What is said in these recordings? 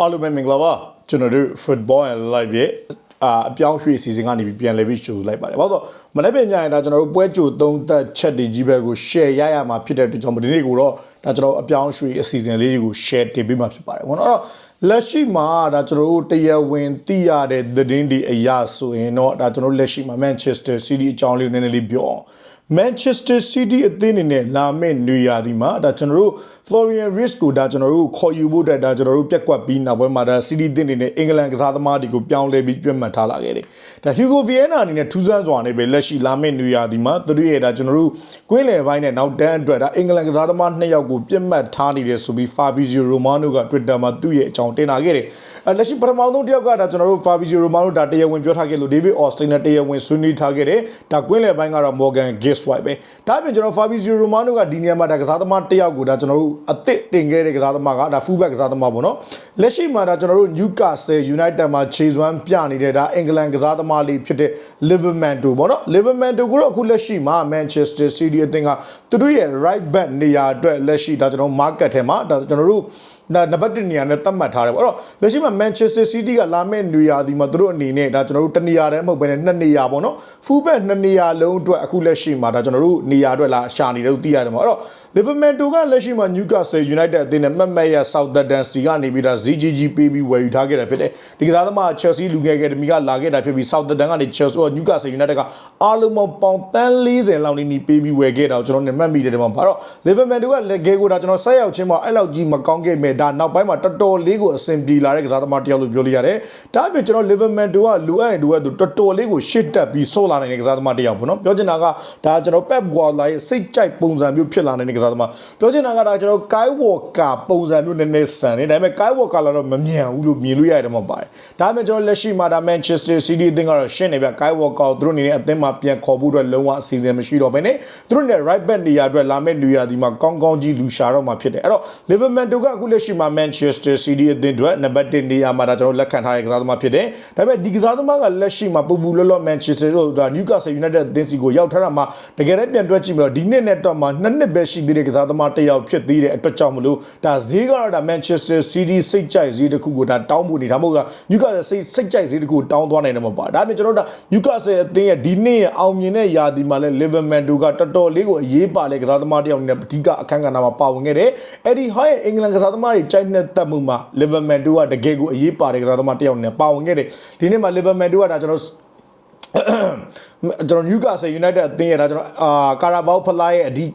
အားလုံးပဲမင်္ဂလာပါကျွန်တော်တို့ football and live ရဲ့အာအပြောင်းရွှေ့အစီအစဉ်ကနေပြီးပြန်လည်ပြီးကြိုလိုက်ပါတယ်။ဘာလို့လဲမနေ့ပြန်ညရင်ဒါကျွန်တော်တို့ပွဲကြိုသုံးသက်ချက်တွေကြီးပဲကို share ရရမှာဖြစ်တဲ့အတွက်ကြောင့်ဒီနေ့ကိုတော့ဒါကျွန်တော်အပြောင်းရွှေ့အစီအစဉ်လေးတွေကို share တင်ပေးမှာဖြစ်ပါတယ်။ဘောနော်အဲ့တော့ လက်ရှိမှာဒါကျွန်တော်တို့တရားဝင်သိရတဲ့သတင်းတွေအရာဆိုရင်တော့ဒါကျွန်တော်တို့လက်ရှိမှာ Manchester City အကြောင်းလေးနည်းနည်းလေးပြောအောင် Manchester City အသင်းအနေနဲ့လာမယ့်နေရာဒီမှာဒါကျွန်တော်တို့ Florian Risk ကိုဒါကျွန်တော်တို့ခေါ်ယူဖို့အတွက်ဒါကျွန်တော်တို့ပြက်ကွက်ပြီးနောက်ပိုင်းမှာဒါ City အသင်းအနေနဲ့အင်္ဂလန်ကစားသမားတွေကိုပြောင်းလဲပြီးပြတ်မှတ်ထားလာခဲ့တယ်။ဒါ Hugo Viana အနေနဲ့ထူးဆန်းစွာနဲ့ပဲလက်ရှိလာမယ့်နေရာဒီမှာသူတို့ရဲ့ဒါကျွန်တော်တို့ကွင်းလယ်ပိုင်းနဲ့နောက်တန်းအတွက်ဒါအင်္ဂလန်ကစားသမားနှစ်ယောက်ကိုပြတ်မှတ်ထားနေတယ်ဆိုပြီး Fabrizio Romano က Twitter မှာသူ့ရဲ့အကြောင်းတင်လာခဲ့တယ်။အဲလက်ရှိပထမဆုံးတစ်ယောက်ကဒါကျွန်တော်တို့ Fabrizio Romano ဒါတရားဝင်ပြောထားခဲ့လို့ David Austin နဲ့တရားဝင်ဆွေးနွေးထားခဲ့တယ်။ဒါကွင်းလယ်ပိုင်းကတော့ Morgan Giswhite ပဲ။ဒါပြင်ကျွန်တော် Fabrizio Romano ကဒီနေရာမှာဒါကစားသမားတစ်ယောက်ကိုဒါကျွန်တော်တို့အသစ်တင်ခဲ့တဲ့ကစားသမားကဒါ fullback ကစားသမားပေါ့နော်။လက်ရှိမှာဒါကျွန်တော်တို့ Newcastle United မှာ Chase One ပြနေတဲ့ဒါအင်္ဂလန်ကစားသမားလေးဖြစ်တဲ့ Livermento ပေါ့နော် Livermento ကိုတော့အခုလက်ရှိမှာ Manchester City အသင်းကသူတို့ရဲ့ right back နေရာအတွက်လက်ရှိဒါကျွန်တော် market ထဲမှာဒါကျွန်တော်တို့ဒါနံပါတ်1နေရာနဲ့သတ်မှတ်ထားတယ်ပေါ့အဲ့တော့လက်ရှိမှာ Manchester City ကလာမယ့်နေရာဒီမှာသူတို့အနေနဲ့ဒါကျွန်တော်တို့တနေရာတည်းမဟုတ်ဘဲနဲ့နှစ်နေရာပေါ့နော် full back နှစ်နေရာလုံးအတွက်အခုလက်ရှိမှာဒါကျွန်တော်တို့နေရာအတွက်လာရှာနေတယ်လို့သိရတယ်ပေါ့အဲ့တော့ Liverpool ကလက်ရှိမှာ Newcastle United အသင်းနဲ့မတ်မတ်ရ Southampton စီကနေပြီးဒါ ZGG ပေးပြီးဝယ်ယူထားခဲ့တာဖြစ်တယ်ဒီကစားသမား Chelsea လူငယ်အကယ်ဒမီကလာခဲ့တာဖြစ်ပြီး Southampton ကနေ Chelsea Newcastle United ကအားလုံးပေါင်းပေါင်တန်း40လောက်နီးပေးပြီးဝယ်ခဲ့တာကိုကျွန်တော်နဲ့မှတ်မိတယ်ဒီမှာဘာတော့ Liverpool ကလက်ဂဲကိုဒါကျွန်တော်ဆက်ရောက်ချင်းမှာအဲ့လောက်ကြီးမကောင်းခဲ့မဲ့ဒါနောက်ပိုင်းမှာတော်တော်လေးကိုအဆင်ပြေလာတဲ့ကစားသမားတစ်ယောက်လို့ပြောလို့ရတယ်ဒါအပြင်ကျွန်တော် Liverpool ကလူအပ်ရင်လူအပ်သူတော်တော်လေးကိုရှစ်တက်ပြီးဆိုးလာနေတဲ့ကစားသမားတစ်ယောက်ပေါ့နော်ပြောချင်တာကဒါကျွန်တော် Pep Guardiola ရဲ့စိတ်ကြိုက်ပုံစံမျိုးဖြစ်လာနေတဲ့ကစားသမားပြောချင်တာကဒါကျွန်တော် Kai Walker ပုံစံမျိုးနည်းနည်းဆန်နေဒါပေမဲ့ Kai Walker လာတော့မမြန်ဘူးလို့မြင်လို့ရတယ်မှာပါတယ်ဒါပေမဲ့ကျွန်တော်လက်ရှိမှာဒါ Manchester City အသင်းကတော့ရှင်းနေပြ Kai Walker ကိုသူတို့အနေနဲ့အသင်းမှာပြန်ခေါ်ဖို့အတွက်လုံးဝအစီအစဉ်မရှိတော့ဘဲနဲ့သူတို့နဲ့ right back နေရာအတွက်လာမယ့်နေရာဒီမှာကောင်းကောင်းကြီးလူရှာတော့မှာဖြစ်တယ်အဲ့တော့ Liverpool ကအခုလက်ရှိမှာ Manchester City အသင်းအတွက်နံပါတ်1နေရာမှာဒါကျွန်တော်လက်ခံထားတဲ့ကစားသမားဖြစ်တယ်ဒါပေမဲ့ဒီကစားသမားကလက်ရှိမှာပူပူလောလော Manchester တို့ဒါ Newcastle United အသင်းစီကိုရောက်ထားတာမှာတကယ်တမ်းပြန်တွက်ကြည့်ပြီးတော့ဒီနှစ်နဲ့တော့မှနှစ်နှစ်ပဲရှိသေးတဲ့ကစားသမားတစ်ယောက်ဖြစ်သေးတဲ့အတွက်ကြောင့်မလို့ဒါဈေးကတော့ဒါ Manchester City စိတ်ကြိုက်ဈေးတစ်ခုကိုဒါတောင်းဖို့နေတာမဟုတ်လား Newcastle စိတ်စိတ်ကြိုက်ဈေးတစ်ခုတောင်းသွားနိုင်တယ်မဟုတ်ပါဒါပေမဲ့ကျွန်တော်တို့ဒါ Newcastle အသင်းရဲ့ဒီနှစ်ရဲ့အောင်မြင်တဲ့ယာဒီမှာလဲ Liverpool တို့ကတော်တော်လေးကိုအရေးပါတဲ့ကစားသမားတစ်ယောက်နဲ့အဓိကအခန်းကဏ္ဍမှာပါဝင်ခဲ့တယ်အဲ့ဒီဟိုင်းအင်္ဂလန်ကစားသမားတွေကြိုက်နှစ်သက်မှုမှာ Liverpool တို့ကတကယ်ကိုအရေးပါတဲ့ကစားသမားတစ်ယောက်နဲ့ပါဝင်ခဲ့တယ်ဒီနေ့မှာ Liverpool တို့ကဒါကျွန်တော် ကျွန်တော် Newcastle United အသင်းရတာကျွန်တော်အာကာရာဘောက်ဖလားရဲ့အဓိက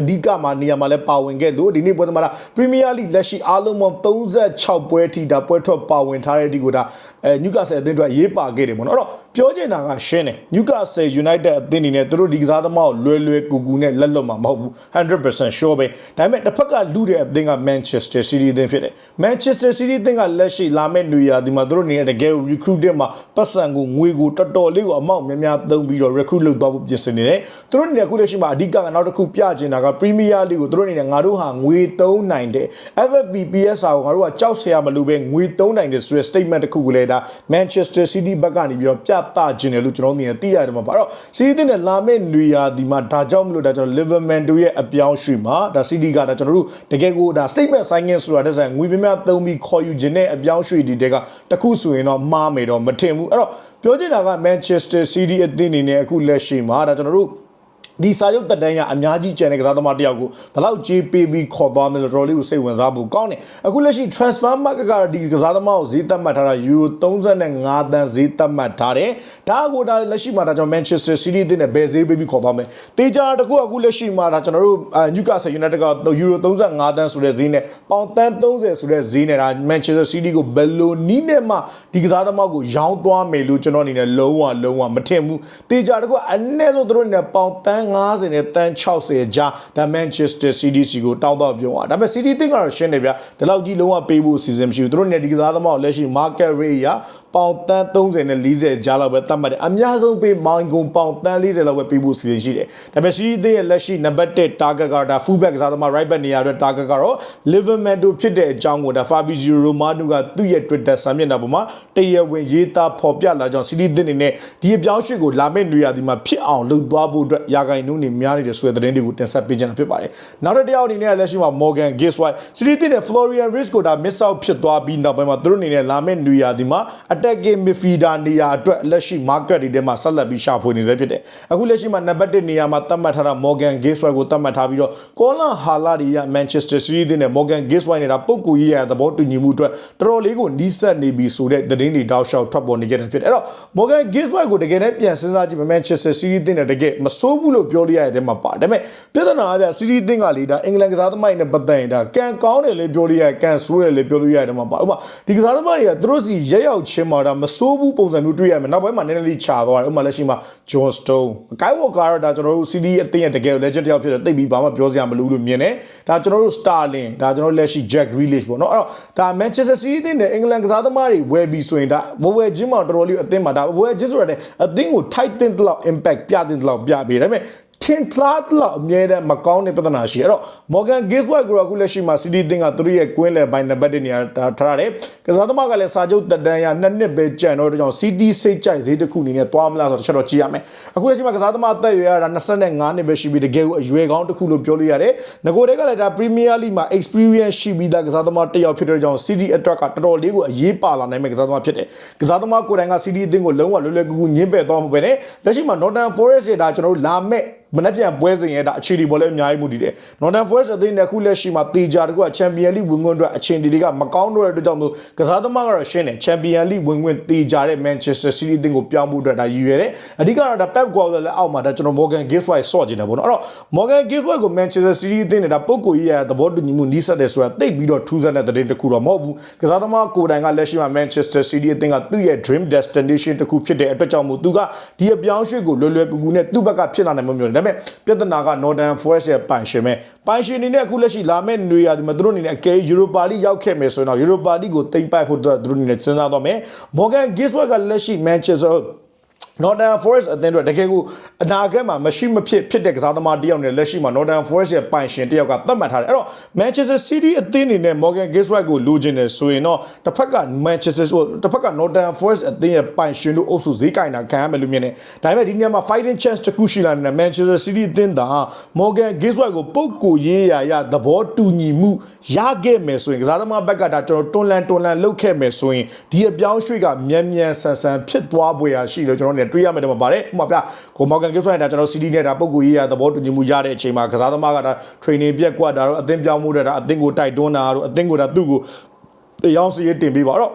အဓိကမှာနေရာမှာလဲပါဝင်ခဲ့သူဒီနေ့ပွဲသမားတာ Premier League လက်ရှိအားလုံးပေါင်း36ပွဲထိဒါပွဲထွက်ပါဝင်ထားတဲ့ဒီကိုဒါအဲ Newcastle အသင်းအတွက်ရေးပါခဲ့တယ်ပေါ့နော်အဲ့တော့ပြောချင်တာကရှင်းတယ် Newcastle United အသင်းအနေနဲ့သူတို့ဒီကစားသမားကိုလွယ်လွယ်ကူကူနဲ့လက်လွတ်မှာမဟုတ်ဘူး100% sure ပဲဒါပေမဲ့တစ်ဖက်ကလူတဲ့အသင်းက Manchester City အသင်းဖြစ်တယ် Manchester City အသင်းကလက်ရှိလာမယ့်နေရာဒီမှာသူတို့အနေနဲ့တကယ် recruiting မှာပတ်စံကိုငွေကိုတော်တော်လေးကိုအမောက်များများသုံးပြီးတော့ recruit လုပ်သွားဖို့ပြင်ဆင်နေတယ်သူတို့အနေနဲ့အခုလက်ရှိမှာအဓိကကနောက်တစ်ခုပြချင်တာက Premier League ကိုသူတို့အနေနဲ့ငါတို့ဟာငွေသုံးနိုင်တယ် FFP PSR ကိုငါတို့ကကြောက်စရာမလိုပဲငွေသုံးနိုင်တယ်ဆိုတဲ့ statement တစ်ခုကိုလည်းဒါ Manchester City ဘက်ကနေပြီးတော့ပြသခြင်းတယ်လို့ကျွန်တော်အနေနဲ့သိရတယ်မှာပါတော့ City တဲ့နဲ့လာမယ့်နေရာဒီမှာဒါကြောင့်မလို့ဒါကျွန်တော် Liverpool တို့ရဲ့အပြောင်းရွှေ့မှာဒါ City ကဒါကျွန်တော်တို့တကယ်ကိုဒါ statement signing ဆိုတာတဲ့ဆိုင်ငွေပြများသုံးပြီးခေါ်ယူခြင်းနဲ့အပြောင်းရွှေ့ဒီတဲကတခုဆိုရင်တော့မှားမယ်တော့မထင်ဘူးအဲ့တော့ပြောချင်တာက Manchester City အသင်းအနေနဲ့အခုလက်ရှိမှာဒါကျွန်တော်တို့ ဒီစာရုပ်တက်တန်းရအများကြီးကျန်တဲ့ကစားသမားတယောက်ကိုဘယ်လောက်ကြေးပေးပြီးခေါ်သွားမလဲဆိုတော့တော်တော်လေးကိုစိတ်ဝင်စားဖို့ကောင်းတယ်အခုလက်ရှိ transfer market ကတော့ဒီကစားသမားကိုဈေးသက်မှတ်ထားတာ euro 35တန်းဈေးသက်မှတ်ထားတယ်ဒါကိုဒါလက်ရှိမှာဒါကျွန်တော် Manchester City အသင်းနဲ့ဘယ်ဈေးပေးပြီးခေါ်သွားမလဲတေချာတကူအခုလက်ရှိမှာဒါကျွန်တော်တို့ Newcastle United က euro 35တန်းဆိုတဲ့ဈေးနဲ့ပေါင်တန်း30ဆိုတဲ့ဈေးနဲ့ဒါ Manchester City ကိုဘယ်လိုနီးနဲ့မှဒီကစားသမားကိုရောင်းသွားမယ်လို့ကျွန်တော်အနေနဲ့လုံးဝလုံးဝမထင်ဘူးတေချာတကူအနည်းဆုံးသူတို့အနေနဲ့ပေါင်တန်း50နဲ့တန်း60ကြားဒါ Manchester City စီကိုတောင်းတော့ပြောတာဒါပေမဲ့ City တင်ကတော့ရှင်းနေဗျဒီလောက်ကြီးလုံးဝပေးဖို့အစီအစဉ်မရှိဘူးသူတို့နေဒီကစားသမားကိုလက်ရှိ market rate ရပေါင်တန်း30နဲ့40ကြားလောက်ပဲသတ်မှတ်တယ်အများဆုံးပေးမောင်ကုန်ပေါင်တန်း40လောက်ပဲပေးဖို့အစီအစဉ်ရှိတယ်ဒါပေမဲ့ City တင်ရဲ့လက်ရှိ number 1 target ကဒါ full back ကစားသမား right back နေရာအတွက် target ကတော့ Liverpool ဖြစ်တဲ့အကြောင်းကိုဒါ Fabrizio Romano ကသူ့ရဲ့ Twitter စာမျက်နှာပေါ်မှာတရားဝင်ရေးသားဖော်ပြလာကြောင်း City တင်အနေနဲ့ဒီအပြောင်းအရွှေ့ကိုလာမယ့်နေရာဒီမှာဖြစ်အောင်လုပ်သွားဖို့အတွက်ရာဂိုင်ခိုင်နှုန်းတွေများနေတယ်ဆိုတဲ့သတင်းတွေကိုတင်ဆက်ပေးကြတာဖြစ်ပါတယ်နောက်တစ်တစ်ယောက်အနေနဲ့လက်ရှိမှာ Morgan Giswhite စီးရီးတင်တဲ့ Florian Risk ကိုဒါ miss out ဖြစ်သွားပြီးနောက်ပိုင်းမှာသူတို့အနေနဲ့လာမယ့်နွေရာသီမှာ attacking midfielder နေရာအတွက်လက်ရှိ market တွေထဲမှာဆက်လက်ပြီးရှာဖွေနေစေဖြစ်တယ်အခုလက်ရှိမှာနံပါတ်1နေရာမှာသတ်မှတ်ထားတာ Morgan Giswhite ကိုသတ်မှတ်ထားပြီးတော့ Colin Harley ရ Manchester City တင်တဲ့ Morgan Giswhite နေတာပုဂ္ဂိုလ်ရေးရသဘောတူညီမှုအတွက်တော်တော်လေးကိုနီးစပ်နေပြီဆိုတဲ့သတင်းတွေတောက်လျှောက်ထွက်ပေါ်နေကြတယ်ဖြစ်တယ်အဲ့တော့ Morgan Giswhite ကိုတကယ်နဲ့ပြန်စဉ်းစားကြည့်မယ် Manchester City တင်တဲ့တကယ်မစိုးဘူးလို့ပြောလို့ရတဲ့မှာပါဒါပေမဲ့ပြဿနာအပြ City တင်ကလေဒါအင်္ဂလန်ကစားသမားတွေနဲ့ပတ်သက်ရင်ဒါကန်ကောင်းတယ်လေပြောလို့ရကန်ဆိုးတယ်လေပြောလို့ရတဲ့မှာပါဥပမာဒီကစားသမားတွေကသူတို့စီရက်ရောက်ချင်းမှာဒါမစိုးဘူးပုံစံမျိုးတွေ့ရမယ်နောက်ပိုင်းမှာနည်းနည်းလေးခြာသွားတယ်ဥပမာလက်ရှိမှာ John Stone Kyle Walker ကတော့ဒါကျွန်တော်တို့ City အသင်းရဲ့တကယ် legend တစ်ယောက်ဖြစ်တယ်တိတ်ပြီးဘာမှပြောစရာမလိုလို့မြင်တယ်ဒါကျွန်တော်တို့ Starling ဒါကျွန်တော်တို့လက်ရှိ Jack Grealish ပေါ့နော်အဲ့တော့ဒါ Manchester City အသင်းနဲ့အင်္ဂလန်ကစားသမားတွေဝယ်ပြီးဆိုရင်ဒါဝယ်ဝယ်ချင်းမှာတော်တော်လေးအသင်းမှာဒါဝယ်ချင်းဆိုရတဲ့အသင်းကို tight တင်တဲ့လောက် impact ပြတင်တဲ့လောက်ပြပေးတယ်ဒါပေမဲ့ ထင်ထလားတော့အမြဲတမ်းမကောင်းတဲ့ပြဿနာရှိအဲ့တော့ Morgan Giswhite ကိုအခုလက်ရှိမှာ City တင်ကသူတို့ရဲ့ကွင်းလယ်ပိုင်းနံပါတ်1နေရာထားရတယ်ကစားသမားကလည်းစာချုပ်တက်တန်းရနှစ်နှစ်ပဲကြံတော့တဲ့ကြောင့် City စိတ်ကြိုက်ဈေးတစ်ခုအနေနဲ့သွားမလားဆိုတော့ချက်တော့ကြည့်ရမယ်အခုလက်ရှိမှာကစားသမားအသက်အရွယ်ရတာ25နှစ်ပဲရှိပြီတကယ်ကိုအရွယ်ကောင်းတစ်ခုလို့ပြောလို့ရတယ်ငကိုတွေကလည်းဒါ Premier League မှာ experience ရှိပြီးသားကစားသမားတစ်ယောက်ဖြစ်တဲ့ကြောင့် City အတွက်ကတော်တော်လေးကိုအရေးပါလာနိုင်မဲ့ကစားသမားဖြစ်တယ်ကစားသမားကိုယ်တိုင်က City အသင်းကိုလုံးဝလွယ်လွယ်ကူကူညှင်းပယ်သွားမှာပဲねလက်ရှိမှာ Northern Forest ရဲ့ဒါကျွန်တော်တို့လာမဲ့ မနေ့ပြန်ပွဲစဉ်ရဲ့ဒါအခြေဒီဘောလည်းအများကြီးမှုတည်တယ်။ Northern Forest အသင်းနဲ့ခုလက်ရှိမှာတေချာတကူက Champion League ဝင်ခွင့်အတွက်အခြေအနေတွေကမကောင်းတော့တဲ့အတွက်ကြောင့်မို့ကစားသမားကတော့ရှင်းတယ် Champion League ဝင်ခွင့်တေချာတဲ့ Manchester City အသင်းကိုပြောင်းဖို့အတွက်ဒါရည်ရွယ်တယ်။အဓိကတော့ဒါ Pep Guardiola လည်းအောက်မှာဒါကျွန်တော် Morgan Giswhite ဆော့ကျင်တယ်ပေါ့နော်။အဲ့တော့ Morgan Giswhite ကို Manchester City အသင်းနဲ့ဒါပုံကိုကြီးရသဘောတူညီမှုနီးစပ်တယ်ဆိုတာတိတ်ပြီးတော့ထူးဆန်းတဲ့သတင်းတစ်ခုတော့မဟုတ်ဘူး။ကစားသမားကိုယ်တိုင်ကလက်ရှိမှာ Manchester City အသင်းကသူ့ရဲ့ dream destination တစ်ခုဖြစ်တဲ့အတွက်ကြောင့်မို့သူကဒီအပြောင်းရွှေ့ကိုလွယ်လွယ်ကူကူနဲ့သူ့ဘက်ကဖြစ်လာနိုင်မှာမျိုးတယ်။ဒါပေမဲ့ပြဿနာက Northern Forest ရဲ့ပိုင်ရှင်ပဲပိုင်ရှင်အနေနဲ့အခုလက်ရှိလာမယ့်နေရာဒီမှာသူတို့အနေနဲ့အကယ် Europa League ရောက်ခဲ့မယ်ဆိုရင်တော့ Europa League ကိုတိမ့်ပိုက်ဖို့အတွက်သူတို့အနေနဲ့စဉ်းစားသွားမယ် Morgan Giswell ကလက်ရှိ Manchester Northern Forest အသင်းတို့တကယ်ကိုအနာဂတ်မှာမရှိမဖြစ်ဖြစ်တဲ့ကစားသမားတယောက်နဲ့လက်ရှိမှာ Northern Forest ရဲ့ပိုင်ရှင်တယောက်ကသတ်မှတ်ထားတယ်အဲ့တော့ Manchester City အသင်းအနေနဲ့ Morgan Giswell ကိုလိုချင်တယ်ဆိုရင်တော့တစ်ဖက်က Manchester ဟိုတစ်ဖက်က Northern Forest အသင်းရဲ့ပိုင်ရှင်တို့အုပ်စုဈေးကင်တာခံရမယ်လို့မြင်တယ်ဒါပေမဲ့ဒီနေရာမှာ fighting chance တစ်ခုရှိလာနေတဲ့ Manchester City အသင်းသာ Morgan Giswell ကိုပုတ်ကိုရေးရာရသဘောတူညီမှုရခဲ့မယ်ဆိုရင်ကစားသမားဘက်ကဒါကျွန်တော်တွန်းလန်တွန်းလန်လုပ်ခဲ့မယ်ဆိုရင်ဒီအပြောင်းရွှေ့ကမြန်မြန်ဆန်ဆန်ဖြစ်သွားပွေရရှိလို့ကျွန်တော်တို့တွေးရမယ်တော့ပါတယ်ဥပမာပြကိုမော်ဂန်ဂစ်ဆိုရင်ဒါကျွန်တော် CD နဲ့ဒါပုံကိုရေးရသဘောတူညီမှုရတဲ့အချိန်မှာကစားသမားကဒါ training ပြက်ကွက်တာတော့အသင်းပြောင်းမှုတာဒါအသင်းကိုတိုက်တွန်းတာတော့အသင်းကိုဒါသူ့ကိုတရားစီရင်တင်ပေးပါတော့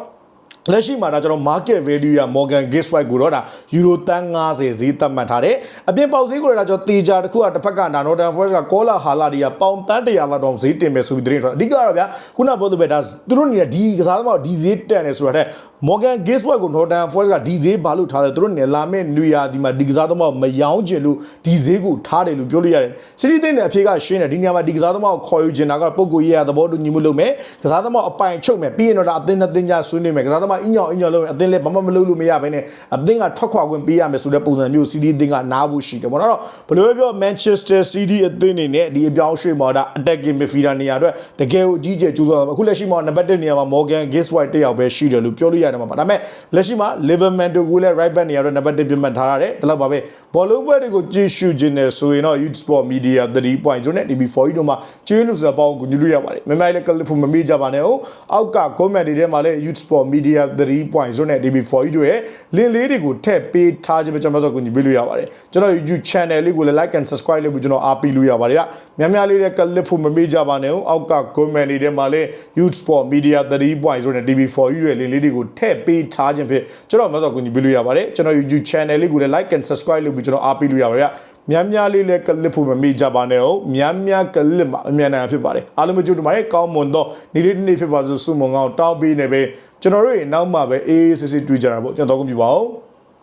လက်ရှိမှာဒါကျွန်တော် market value ရ Morgan Giswhite ကိုတော့ဒါ euro တန်း90ဈေးသတ်မှတ်ထားတယ်အပြင်ပေါက်ဈေးကိုတော့ဒါကျွန်တော်တေချာတစ်ခုကတစ်ဖက်ကဒါ Northern Forest က Kola Hala တွေကပေါင်တန်း100လောက်တော့ဈေးတင်မယ်ဆိုပြီးသတင်းထွက်အဓိကတော့ဗျာခုနပြောသူပဲဒါသူတို့နေဒီကစားသမားဒီဈေးတက်နေဆိုတာတဲ့ Morgan Giswhite ကို Northern Forest ကဒီဈေးဘာလို့ထားလဲသူတို့နေလာမဲ့နွေရာဒီမှာဒီကစားသမားမယောင်းကျင်လို့ဒီဈေးကိုထားတယ်လို့ပြောလို့ရတယ်စီးတီးသိန်းနဲ့အဖြေကရှင်းတယ်ဒီနေရာမှာဒီကစားသမားကိုခေါ်ယူချင်တာကပုံကိုရေးရသဘောတူညီမှုလုပ်မယ်ကစားသမားအပိုင်ချုပ်မယ်ပြီးရင်တော့ဒါအသင်းနဲ့သင်းကြဆွေးနွေးမယ်ကစားသမားအညောင်အညောင်လုံးအသင်းလည်းဘာမှမလုပ်လို့မရဘဲနဲ့အသင်းကထွက်ခွာခွင့်ပေးရမယ်ဆိုတဲ့ပုံစံမျိုးစီးတီးသင်းကနားဖို့ရှိတယ်ပေါ့နော်ဘယ်လိုပဲပြော Manchester City အသင်းနေနဲ့ဒီအပြောင်းရွှေ့မှာဒါ attacking midfielder နေရာအတွက်တကယ်ကိုအကြီးကျယ်ကျူးသွားတာအခုလက်ရှိမှာနံပါတ်1နေရာမှာ Morgan Giswhite တယောက်ပဲရှိတယ်လို့ပြောလို့ရတယ်မှာပါဒါပေမဲ့လက်ရှိမှာ Liverman တို့ကလည်း right back နေရာတော့နံပါတ်1ပြတ်မှတ်ထားရတယ်ဒါတော့ပါပဲဘောလုံးပွဲတွေကိုကြည့်ရှုခြင်းနဲ့ဆိုရင်တော့ Youth Sport Media 3.0နဲ့ TV4 တို့မှာကျင်းလို့ဆိုတဲ့ပေါင်းကိုညွှန်လို့ရပါတယ်မမိုင်လည်းကလစ်ဖို့မမေ့ကြပါနဲ့ဟုတ်အောက်က comment တွေထဲမှာလည်း Youth Sport Media 3.0နဲ့ TV4 တို့ရဲ့ link လေးတွေကိုထည့်ပေးထားခြင်းပဲကျွန်တော်တို့ကိုညွှန်ပေးလို့ရပါတယ်ကျွန်တော် YouTube channel လေးကိုလည်း like and subscribe လုပ်ပြီးကျွန်တော်အားပေးလို့ရပါတယ်ကများများလေးလည်းကလစ်ဖို့မမေ့ကြပါနဲ့ဟုတ်အောက်က comment တွေထဲမှာလည်း Youth Sport Media 3.0နဲ့ TV4 ရဲ့ link လေးတွေကိုထည့်ပေးထားခြင်းဖြစ်ကျွန်တော်မျိုးတော့ကိုညွှန်ပေးလို့ရပါတယ်ကျွန်တော် YouTube channel လေးကိုလည်း like and subscribe လုပ်ပြီးကျွန်တော်အားပေးလို့ရပါတယ်ကများများလေးလည်းကလစ်ဖို့မမေ့ကြပါနဲ့ဟုတ်များများကလစ်မှာအမြန်နိုင်ဖြစ်ပါတယ်အားလုံးမကြိုးတမိုင်းကောင်းမွန်တော့နေ့လေးနေ့ဖြစ်ပါစို့စုမုံကောင်းတောင်းပေးနေပဲ ကျွန်တော်တို့ရဲ့နောက်မှပဲအေးအေးဆေးဆေးတွေ့ကြတာပေါ့ကျွန်တော်တော့ကုန်ပြပါဦး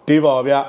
တေးပါဗျာ